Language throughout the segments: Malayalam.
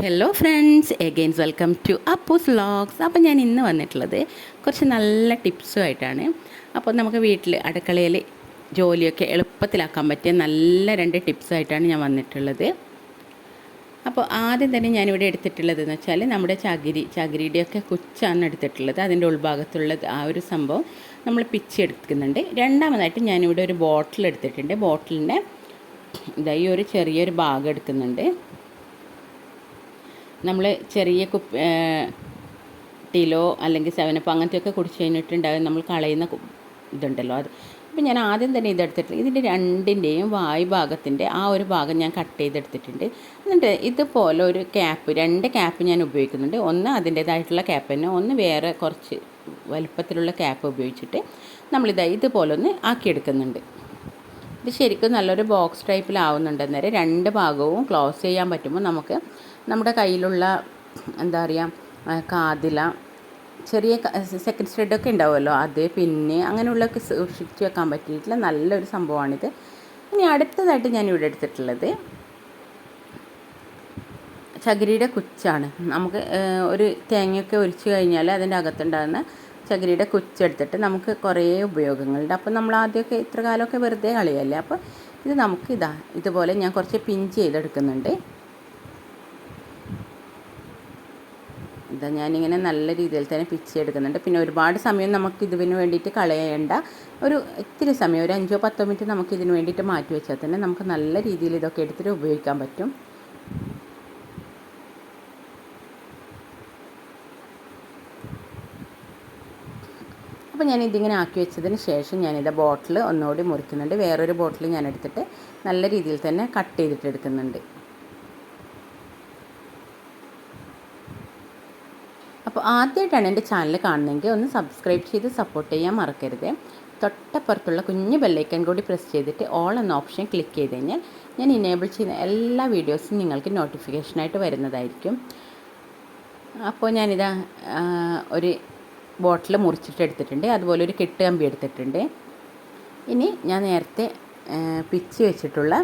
Hello friends again welcome to Appu's logs അപ്പോൾ ഞാൻ ഇന്ന് വന്നിട്ടുള്ളത് കുറച്ച് നല്ല ടിപ്സുമായിട്ടാണ്. അപ്പോൾ നമുക്ക് വീട്ടിൽ അടുക്കളയിൽ ജോലിയൊക്കെ എളുപ്പത്തിലാക്കാൻ പറ്റിയ നല്ല രണ്ട് ടിപ്സായിട്ടാണ് ഞാൻ വന്നിട്ടുള്ളത്. അപ്പോൾ ആദ്യം തന്നെ ഞാനിവിടെ എടുത്തിട്ടുള്ളത് എന്ന് വെച്ചാൽ നമ്മുടെ ചകിരി ചകിരിയുടെയൊക്കെ കുച്ചാണ് എടുത്തിട്ടുള്ളത്. അതിന്റെ ഉൾഭാഗത്തുള്ളത് ആ ഒരു സംഭവം നമ്മൾ പിച്ചെടുക്കുന്നുണ്ട് രണ്ടാമതായിട്ട് ഞാനിവിടെ ഒരു ബോട്ടിൽ എടുത്തിട്ടുണ്ട്. ബോട്ടിലിന്റെ ഇതായി ഒരു ചെറിയൊരു ഭാഗം എടുക്കുന്നുണ്ട്. നമ്മൾ ചെറിയ കുപ്പി ടിലോ അല്ലെങ്കിൽ സെവനപ്പോ അങ്ങനത്തെയൊക്കെ കുടിച്ച് കഴിഞ്ഞിട്ടുണ്ടാകും നമ്മൾ കളയുന്ന ഇതുണ്ടല്ലോ അത്. അപ്പം ഞാൻ ആദ്യം തന്നെ ഇതെടുത്തിട്ടില്ല ഇതിന്റെ രണ്ടിന്റെയും വായു ഭാഗത്തിന്റെ ആ ഒരു ഭാഗം ഞാൻ കട്ട് ചെയ്തെടുത്തിട്ടുണ്ട്. എന്നിട്ട് ഇതുപോലെ ഒരു ക്യാപ്പ് രണ്ട് ക്യാപ്പ് ഞാൻ ഉപയോഗിക്കുന്നുണ്ട്. ഒന്ന് അതിന്റേതായിട്ടുള്ള ക്യാപ്പ് തന്നെ ഒന്ന് വേറെ കുറച്ച് വലുപ്പത്തിലുള്ള ക്യാപ്പ് ഉപയോഗിച്ചിട്ട് നമ്മളിത് ഇതുപോലെ ഒന്ന് ആക്കിയെടുക്കുന്നുണ്ട്. ഇത് ശരിക്കും നല്ലൊരു ബോക്സ് ടൈപ്പിലാവുന്നുണ്ടെന്നേരം രണ്ട് ഭാഗവും ക്ലോസ് ചെയ്യാൻ പറ്റുമ്പോൾ നമുക്ക് നമ്മുടെ കയ്യിലുള്ള എന്താ പറയുക കാതില ചെറിയ സെക്കൻഡ് സ്റ്റെഡൊക്കെ ഉണ്ടാവുമല്ലോ അത് പിന്നെ അങ്ങനെയുള്ളതൊക്കെ സൂക്ഷിച്ച് വെക്കാൻ പറ്റിയിട്ടുള്ള നല്ലൊരു സംഭവമാണിത്. ഇനി അടുത്തതായിട്ട് ഞാൻ ഇവിടെ എടുത്തിട്ടുള്ളത് ചകിരിയുടെ കുച്ചാണ്. നമുക്ക് ഒരു തേങ്ങയൊക്കെ ഒരിച്ച് കഴിഞ്ഞാൽ അതിന്റെ അകത്തുണ്ടാകുന്ന ചകിരിയുടെ കുച്ചെടുത്തിട്ട് നമുക്ക് കുറേ ഉപയോഗങ്ങളുണ്ട്. അപ്പോൾ നമ്മൾ ആദ്യമൊക്കെ ഇത്ര കാലമൊക്കെ വെറുതെ കളിയല്ലേ? അപ്പോൾ ഇത് നമുക്ക് ഇതാ ഇതുപോലെ ഞാൻ കുറച്ച് പിഞ്ച് ചെയ്തെടുക്കുന്നുണ്ട്. ഇതാ ഞാനിങ്ങനെ നല്ല രീതിയിൽ തന്നെ പിച്ച് എടുക്കുന്നുണ്ട് പിന്നെ ഒരുപാട് സമയം നമുക്ക് ഇതിന് വേണ്ടിയിട്ട് കളയേണ്ട ഒരു ഇത്തിരി സമയം ഒരു അഞ്ചോ പത്തോ മിനിറ്റ് നമുക്ക് ഇതിന് വേണ്ടിയിട്ട് മാറ്റി വെച്ചാൽ തന്നെ നമുക്ക് നല്ല രീതിയിൽ ഇതൊക്കെ എടുത്തിട്ട് ഉപയോഗിക്കാൻ പറ്റും. അപ്പോൾ ഞാൻ ഇതിങ്ങനെ ആക്കി വെച്ചതിന് ശേഷം ഞാനിത് ബോട്ടിൽ ഒന്നുകൂടി മുറിക്കുന്നുണ്ട്. വേറൊരു ബോട്ടിൽ ഞാൻ എടുത്തിട്ട് നല്ല രീതിയിൽ തന്നെ കട്ട് ചെയ്തിട്ട് എടുക്കുന്നുണ്ട്. അപ്പോൾ ആദ്യമായിട്ടാണ് എന്റെ ചാനൽ കാണുന്നതെങ്കിൽ ഒന്ന് സബ്സ്ക്രൈബ് ചെയ്ത് സപ്പോർട്ട് ചെയ്യാൻ മറക്കരുത്. തൊട്ടപ്പുറത്തുള്ള കുഞ്ഞ് ബെല്ലൈക്കൺ കൂടി പ്രസ് ചെയ്തിട്ട് ഓൾ എന്ന ഓപ്ഷൻ ക്ലിക്ക് ചെയ്ത് കഴിഞ്ഞാൽ ഞാൻ ഇനേബിൾ ചെയ്യുന്ന എല്ലാ വീഡിയോസും നിങ്ങൾക്ക് നോട്ടിഫിക്കേഷനായിട്ട് വരുന്നതായിരിക്കും. അപ്പോൾ ഞാനിതാ ഒരു ബോട്ടിൽ മുറിച്ചിട്ട് എടുത്തിട്ടുണ്ട്. അതുപോലെ ഒരു കെട്ട് കമ്പി എടുത്തിട്ടുണ്ട്. ഇനി ഞാൻ നേരത്തെ പിച്ചി വെച്ചിട്ടുള്ള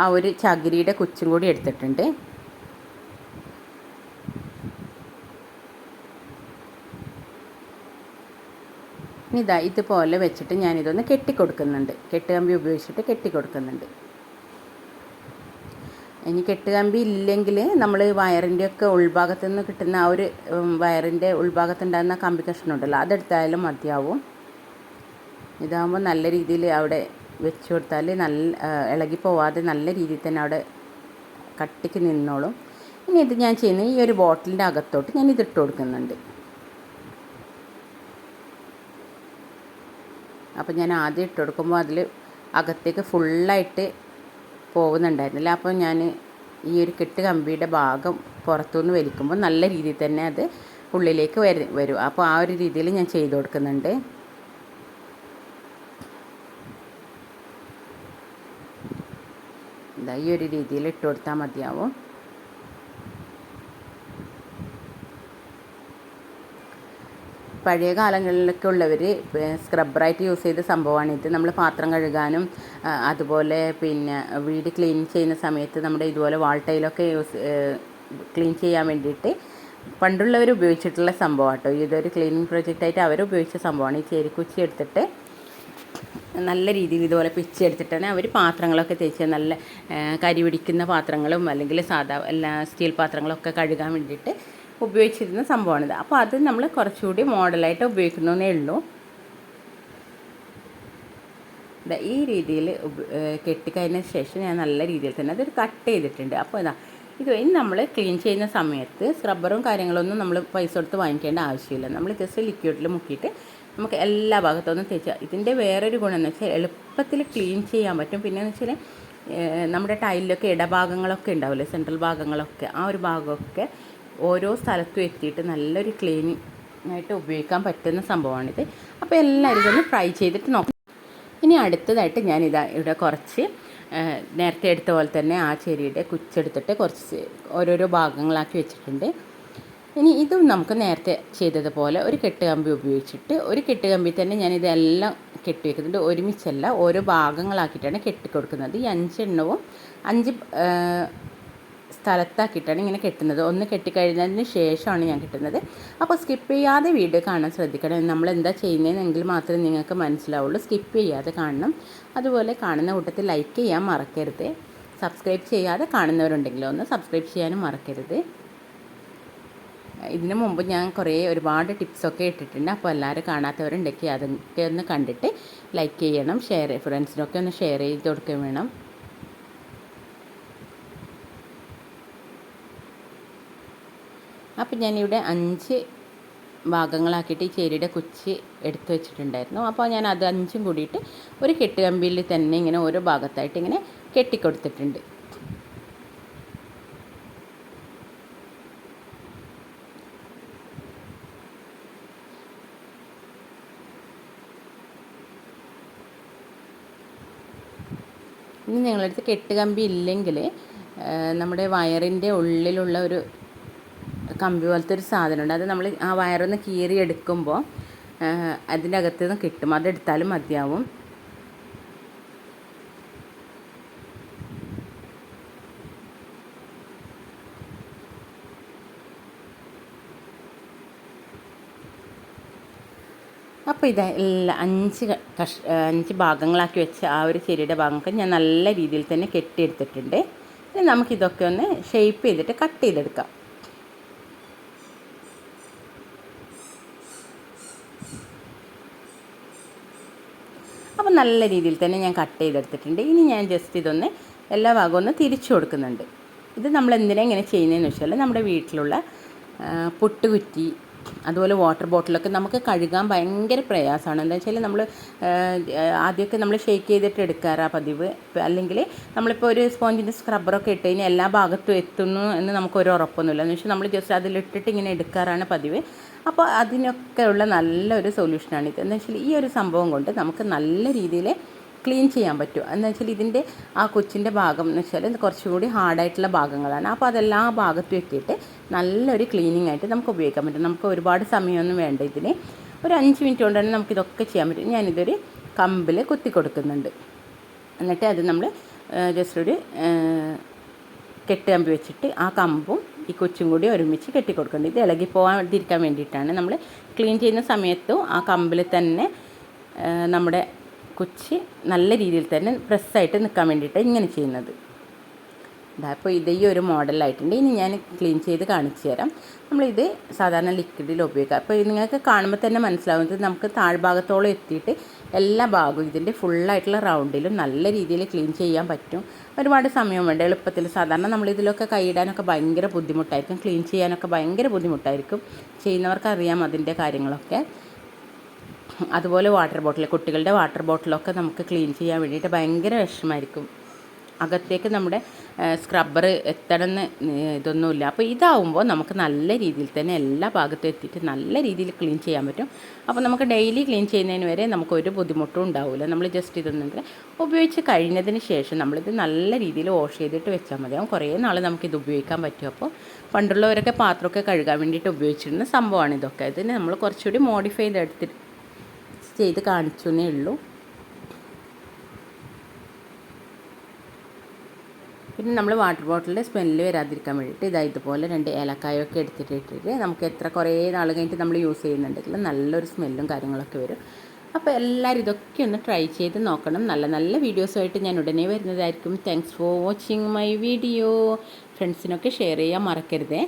ആ ഒരു ചകിരിയുടെ കുച്ചും കൂടി എടുത്തിട്ടുണ്ട്. ഇനി ഇതാ ഇതുപോലെ വെച്ചിട്ട് ഞാനിതൊന്ന് കെട്ടിക്കൊടുക്കുന്നുണ്ട്. കെട്ടുകമ്പി ഉപയോഗിച്ചിട്ട് കെട്ടിക്കൊടുക്കുന്നുണ്ട്. ഇനി കെട്ടുകമ്പി ഇല്ലെങ്കിൽ നമ്മൾ വയറിന്റെയൊക്കെ ഉൾഭാഗത്തു നിന്ന് കിട്ടുന്ന ആ ഒരു വയറിന്റെ ഉൾഭാഗത്തുണ്ടാകുന്ന കമ്പി കഷ്ണം ഉണ്ടല്ലോ അതെടുത്തായാലും മതിയാവും. ഇതാകുമ്പോൾ നല്ല രീതിയിൽ അവിടെ വെച്ച് കൊടുത്താൽ നല്ല ഇളകി പോവാതെ നല്ല രീതിയിൽ തന്നെ അവിടെ കട്ടിക്ക് നിന്നോളും. ഇനി ഇത് ഞാൻ ചെയ്യുന്നത് ഈ ഒരു ബോട്ടിലിന്റെ അകത്തോട്ട് ഞാൻ ഇതിട്ട് കൊടുക്കുന്നുണ്ട്. അപ്പോൾ ഞാൻ ആദ്യം ഇട്ട് കൊടുക്കുമ്പോൾ അതിൽ അകത്തേക്ക് ഫുള്ളായിട്ട് പോകുന്നുണ്ടായിരുന്നില്ല. അപ്പോൾ ഞാൻ ഈ ഒരു കെട്ട് കമ്പിയുടെ ഭാഗം പുറത്തുനിന്ന് വലിക്കുമ്പോൾ നല്ല രീതിയിൽ തന്നെ അത് ഉള്ളിലേക്ക് വരും വരും. അപ്പോൾ ആ ഒരു രീതിയിൽ ഞാൻ ചെയ്ത് കൊടുക്കുന്നുണ്ട്. ഈ ഒരു രീതിയിൽ ഇട്ട് കൊടുത്താൽ മതിയാവും. പഴയ കാലങ്ങളിലൊക്കെ ഉള്ളവർ സ്ക്രബ്ബറായിട്ട് യൂസ് ചെയ്ത സംഭവമാണ് ഇത്. നമ്മൾ പാത്രം കഴുകാനും അതുപോലെ പിന്നെ വീട് ക്ലീൻ ചെയ്യുന്ന സമയത്ത് നമ്മുടെ ഇതുപോലെ വാൾട്ടയിലൊക്കെ യൂസ് ക്ലീൻ ചെയ്യാൻ വേണ്ടിയിട്ട് പണ്ടുള്ളവർ ഉപയോഗിച്ചിട്ടുള്ള സംഭവം കേട്ടോ ഇതൊരു ക്ലീനിങ് പ്രൊജക്റ്റായിട്ട് അവർ ഉപയോഗിച്ച സംഭവമാണ്. ഈ ചേരിക്കുച്ചി എടുത്തിട്ട് നല്ല രീതിയിൽ ഇതുപോലെ പിച്ച് എടുത്തിട്ടാണ് അവർ പാത്രങ്ങളൊക്കെ തേച്ച് നല്ല കരി പിടിക്കുന്ന പാത്രങ്ങളും അല്ലെങ്കിൽ സാധാ എല്ലാ സ്റ്റീൽ പാത്രങ്ങളൊക്കെ കഴുകാൻ വേണ്ടിയിട്ട് ഉപയോഗിച്ചിരുന്ന സംഭവമാണിത് അപ്പോൾ അത് നമ്മൾ കുറച്ചുകൂടി മോഡലായിട്ട് ഉപയോഗിക്കുന്നതേ ഉള്ളൂ. ഈ രീതിയിൽ കെട്ടിക്കഴിഞ്ഞ ശേഷം ഞാൻ നല്ല രീതിയിൽ തന്നെ അതൊരു കട്ട് ചെയ്തിട്ടുണ്ട്. അപ്പോൾ ഇതാ ഇത് ഇനി നമ്മൾ ക്ലീൻ ചെയ്യുന്ന സമയത്ത് സ്ക്രബ്ബറും കാര്യങ്ങളൊന്നും നമ്മൾ പൈസ കൊടുത്ത് വാങ്ങിക്കേണ്ട ആവശ്യമില്ല. നമ്മൾ ജസ്റ്റ് ലിക്വിഡിൽ മുക്കിയിട്ട് നമുക്ക് എല്ലാ ഭാഗത്തൊന്നും തേച്ചാൽ ഇതിന്റെ വേറൊരു ഗുണം എന്ന് വെച്ചാൽ എളുപ്പത്തിൽ ക്ലീൻ ചെയ്യാൻ പറ്റും. പിന്നെ എന്ന് വെച്ചാൽ നമ്മുടെ ടൈലിലൊക്കെ ഇടഭാഗങ്ങളൊക്കെ ഉണ്ടാവില്ലേ സെൻട്രൽ ഭാഗങ്ങളൊക്കെ ആ ഒരു ഭാഗമൊക്കെ ഓരോ സ്ഥലത്തും എത്തിയിട്ട് നല്ലൊരു ക്ലീനിങ് ആയിട്ട് ഉപയോഗിക്കാൻ പറ്റുന്ന സംഭവമാണിത്. അപ്പോൾ എല്ലാവരും ഇതൊന്ന് ഫ്രൈ ചെയ്തിട്ട് നോക്കാം. ഇനി അടുത്തതായിട്ട് ഞാൻ ഞാനിതാ ഇവിടെ കുറച്ച് നേരത്തെ എടുത്ത പോലെ തന്നെ ആ ചെടിയുടെ കുച്ചെടുത്തിട്ട് കുറച്ച് ഓരോരോ ഭാഗങ്ങളാക്കി വെച്ചിട്ടുണ്ട്. ഇനി ഇതും നമുക്ക് നേരത്തെ ചെയ്തതുപോലെ ഒരു കെട്ടുകമ്പി ഉപയോഗിച്ചിട്ട് ഒരു കെട്ടുകമ്പി തന്നെ ഞാൻ ഇതെല്ലാം കെട്ടി വെക്കുന്നുണ്ട്. ഒരുമിച്ചല്ല ഓരോ ഭാഗങ്ങളാക്കിയിട്ടാണ് കെട്ടിക്കൊടുക്കുന്നത്. ഈ അഞ്ചെണ്ണവും അഞ്ച് സ്ഥലത്താക്കിയിട്ടാണ് ഇങ്ങനെ കെട്ടുന്നത്. ഒന്ന് കെട്ടിക്കഴിഞ്ഞതിന് ശേഷമാണ് ഞാൻ കെട്ടുന്നത്. അപ്പോൾ സ്കിപ്പ് ചെയ്യാതെ വീഡിയോ കാണാൻ ശ്രദ്ധിക്കണം. നമ്മൾ എന്താ ചെയ്യുന്നതെങ്കിൽ മാത്രമേ നിങ്ങൾക്ക് മനസ്സിലാവുള്ളൂ. സ്കിപ്പ് ചെയ്യാതെ കാണണം. അതുപോലെ കാണുന്ന കൂട്ടത്തിൽ ലൈക്ക് ചെയ്യാൻ മറക്കരുത്. സബ്സ്ക്രൈബ് ചെയ്യാതെ കാണുന്നവരുണ്ടെങ്കിൽ ഒന്ന് സബ്സ്ക്രൈബ് ചെയ്യാനും മറക്കരുത്. ഇതിനു മുമ്പ് ഞാൻ കുറേ ഒരുപാട് ടിപ്സൊക്കെ ഇട്ടിട്ടുണ്ട്. അപ്പോൾ എല്ലാവരും കാണാത്തവരുണ്ടെങ്കിൽ അതൊക്കെ ഒന്ന് കണ്ടിട്ട് ലൈക്ക് ചെയ്യണം. ഷെയർ ഫ്രണ്ട്സിനൊക്കെ ഒന്ന് ഷെയർ ചെയ്ത് കൊടുക്കുകയും വേണം. അപ്പം ഞാനിവിടെ അഞ്ച് ഭാഗങ്ങളാക്കിയിട്ട് ഈ ചേരിയുടെ കുച്ചി എടുത്ത് വെച്ചിട്ടുണ്ടായിരുന്നു. അപ്പോൾ ഞാൻ അത് അഞ്ചും കൂടിയിട്ട് ഒരു കെട്ടുകമ്പിയിൽ തന്നെ ഇങ്ങനെ ഓരോ ഭാഗത്തായിട്ട് ഇങ്ങനെ കെട്ടിക്കൊടുത്തിട്ടുണ്ട്. ഇനി നിങ്ങളടുത്ത് കെട്ടുകമ്പി ഇല്ലെങ്കിൽ നമ്മുടെ വയറിന്റെ ഉള്ളിലുള്ള ഒരു കമ്പി പോലത്തെ ഒരു സാധനമുണ്ട്. അത് നമ്മൾ ആ വയറൊന്ന് കീറി എടുക്കുമ്പോൾ അതിന്റെ അകത്ത് നിന്ന് കിട്ടും. അതെടുത്താലും മതിയാവും. അപ്പോൾ ഇത് എല്ലാ അഞ്ച് കഷ് അഞ്ച് ഭാഗങ്ങളാക്കി വെച്ച ആ ഒരു ചെടിയുടെ ഭാഗങ്ങൾക്ക് ഞാൻ നല്ല രീതിയിൽ തന്നെ കെട്ടിയെടുത്തിട്ടുണ്ട്. ഇനി നമുക്കിതൊക്കെ ഒന്ന് ഷേപ്പ് ചെയ്തിട്ട് കട്ട് ചെയ്തെടുക്കാം. അപ്പോൾ നല്ല രീതിയിൽ തന്നെ ഞാൻ കട്ട് ചെയ്തെടുത്തിട്ടുണ്ട്. ഇനി ഞാൻ ജസ്റ്റ് ഇതൊന്ന് എല്ലാ ഭാഗവും ഒന്ന് തിരിച്ചു കൊടുക്കുന്നുണ്ട്. ഇത് നമ്മൾ എന്തിനാ ഇങ്ങനെ ചെയ്യുന്നതെന്ന് വെച്ചാൽ നമ്മുടെ വീട്ടിലുള്ള പുട്ടുകുറ്റി അതുപോലെ വാട്ടർ ബോട്ടിലൊക്കെ നമുക്ക് കഴുകാൻ ഭയങ്കര പ്രയാസമാണ്. എന്താ വെച്ചാൽ നമ്മൾ ആദ്യമൊക്കെ നമ്മൾ ഷേക്ക് ചെയ്തിട്ട് എടുക്കാറാ പതിവ്. അല്ലെങ്കിൽ നമ്മളിപ്പോൾ ഒരു സ്പോഞ്ചിന്റെ സ്ക്രബ്ബറൊക്കെ ഇട്ട് കഴിഞ്ഞാൽ എല്ലാ ഭാഗത്തും എത്തുന്നു എന്ന് നമുക്കൊരു ഉറപ്പൊന്നുമില്ല. എന്ന് വെച്ചാൽ നമ്മൾ ജസ്റ്റ് അതിലിട്ടിട്ട് ഇങ്ങനെ എടുക്കാറാണ് പതിവ്. അപ്പോൾ അതിനൊക്കെയുള്ള നല്ലൊരു സൊല്യൂഷനാണിത് എന്ന് വെച്ചാൽ ഈ ഒരു സംഭവം കൊണ്ട് നമുക്ക് നല്ല രീതിയിൽ ക്ലീൻ ചെയ്യാൻ പറ്റും. എന്ന് വെച്ചാൽ ഇതിന്റെ ആ കൊച്ചിന്റെ ഭാഗം എന്ന് വെച്ചാൽ കുറച്ചുകൂടി ഹാർഡായിട്ടുള്ള ഭാഗങ്ങളാണ്. അപ്പോൾ അതെല്ലാ ഭാഗത്തും എത്തിയിട്ട് നല്ലൊരു ക്ലീനിങ് ആയിട്ട് നമുക്ക് ഉപയോഗിക്കാൻ പറ്റും. നമുക്ക് ഒരുപാട് സമയമൊന്നും വേണ്ട ഇതിന്. ഒരു അഞ്ച് മിനിറ്റ് കൊണ്ട് തന്നെ നമുക്കിതൊക്കെ ചെയ്യാൻ പറ്റും. ഞാനിതൊരു കമ്പിൽ കുത്തി കൊടുക്കുന്നുണ്ട്. എന്നിട്ട് അത് നമ്മൾ ജസ്റ്റ് ഒരു കെട്ട് കമ്പി വെച്ചിട്ട് ആ കമ്പും ഈ കൊച്ചും കൂടി ഒരുമിച്ച് കെട്ടിക്കൊടുക്കുന്നത്. ഇത് ഇളകി പോകാതിരിക്കാൻ വേണ്ടിയിട്ടാണ് നമ്മൾ ക്ലീൻ ചെയ്യുന്ന സമയത്തും ആ കമ്പിൽ തന്നെ നമ്മുടെ കുച്ചി നല്ല രീതിയിൽ തന്നെ പ്രസ്സായിട്ട് നിൽക്കാൻ വേണ്ടിയിട്ട് ഇങ്ങനെ ചെയ്യുന്നത്. ഇതാ ഇപ്പോൾ ഇത് ഒരു മോഡലായിട്ടുണ്ട് ഇനി ഞാൻ ക്ലീൻ ചെയ്ത് കാണിച്ചു തരാം. നമ്മളിത് സാധാരണ ലിക്വിഡിൽ ഉപയോഗിക്കാം. അപ്പോൾ നിങ്ങൾക്ക് കാണുമ്പോൾ തന്നെ മനസ്സിലാവുന്നത് നമുക്ക് താഴ്ഭാഗത്തോളം എത്തിയിട്ട് എല്ലാ ഭാഗവും ഇതിന്റെ ഫുള്ളായിട്ടുള്ള റൗണ്ടിലും നല്ല രീതിയിൽ ക്ലീൻ ചെയ്യാൻ പറ്റും. ഒരുപാട് സമയം വേണ്ട. എളുപ്പത്തിൽ സാധാരണ നമ്മൾ നമ്മളിതിലൊക്കെ കൈയിടാനൊക്കെ ഭയങ്കര ബുദ്ധിമുട്ടായിരിക്കും. ക്ലീൻ ചെയ്യാനൊക്കെ ഭയങ്കര ബുദ്ധിമുട്ടായിരിക്കും. ചെയ്യുന്നവർക്ക് അറിയാം അതിന്റെ കാര്യങ്ങളൊക്കെ. അതുപോലെ വാട്ടർ ബോട്ടിൽ കുട്ടികളുടെ വാട്ടർ ബോട്ടിലൊക്കെ നമുക്ക് ക്ലീൻ ചെയ്യാൻ വേണ്ടിയിട്ട് ഭയങ്കര വിഷമമായിരിക്കും. അകത്തേക്ക് നമ്മുടെ സ്ക്രബ്ബർ എത്തണമെന്ന് ഇതൊന്നുമില്ല. അപ്പോൾ ഇതാവുമ്പോൾ നമുക്ക് നല്ല രീതിയിൽ തന്നെ എല്ലാ ഭാഗത്തും എത്തിയിട്ട് നല്ല രീതിയിൽ ക്ലീൻ ചെയ്യാൻ പറ്റും. അപ്പോൾ നമുക്ക് ഡെയിലി ക്ലീൻ ചെയ്യുന്നതിന് വരെ നമുക്ക് ഒരു ബുദ്ധിമുട്ടും ഉണ്ടാവില്ല. നമ്മൾ ജസ്റ്റ് ഇതൊന്നും ഉപയോഗിച്ച് കഴിഞ്ഞതിന് ശേഷം നമ്മളിത് നല്ല രീതിയിൽ വാഷ് ചെയ്തിട്ട് വെച്ചാൽ മതിയാവും കുറേ നാൾ നമുക്കിത് ഉപയോഗിക്കാൻ പറ്റും. അപ്പോൾ പണ്ടുള്ളവരൊക്കെ പാത്രമൊക്കെ കഴുകാൻ വേണ്ടിയിട്ട് ഉപയോഗിച്ചിരുന്ന സംഭവമാണ് ഇതൊക്കെ. ഇതിന് നമ്മൾ കുറച്ചുകൂടി മോഡിഫൈ ചെയ്തെടുത്തിട്ട് ചെയ്ത് കാണിച്ചു ഉള്ളൂ. പിന്നെ നമ്മൾ വാട്ടർ ബോട്ടിലിന്റെ സ്മെല്ല് വരാതിരിക്കാൻ വേണ്ടിയിട്ട് ഇതാ ഇതുപോലെ രണ്ട് ഏലക്കായൊക്കെ എടുത്തിട്ട് ഇട്ടിട്ട് നമുക്ക് എത്ര കുറേ നാൾ കഴിഞ്ഞിട്ട് നമ്മൾ യൂസ് ചെയ്യുന്നുണ്ടെങ്കിൽ നല്ലൊരു സ്മെല്ലും കാര്യങ്ങളൊക്കെ വരും. അപ്പോൾ എല്ലാവരും ഇതൊക്കെ ഒന്ന് ട്രൈ ചെയ്ത് നോക്കണം. നല്ല നല്ല വീഡിയോസുമായിട്ട് ഞാൻ ഉടനെ വരുന്നതായിരിക്കും. Thanks for watching my video ഫ്രണ്ട്സിനൊക്കെ ഷെയർ ചെയ്യാൻ മറക്കരുതേ.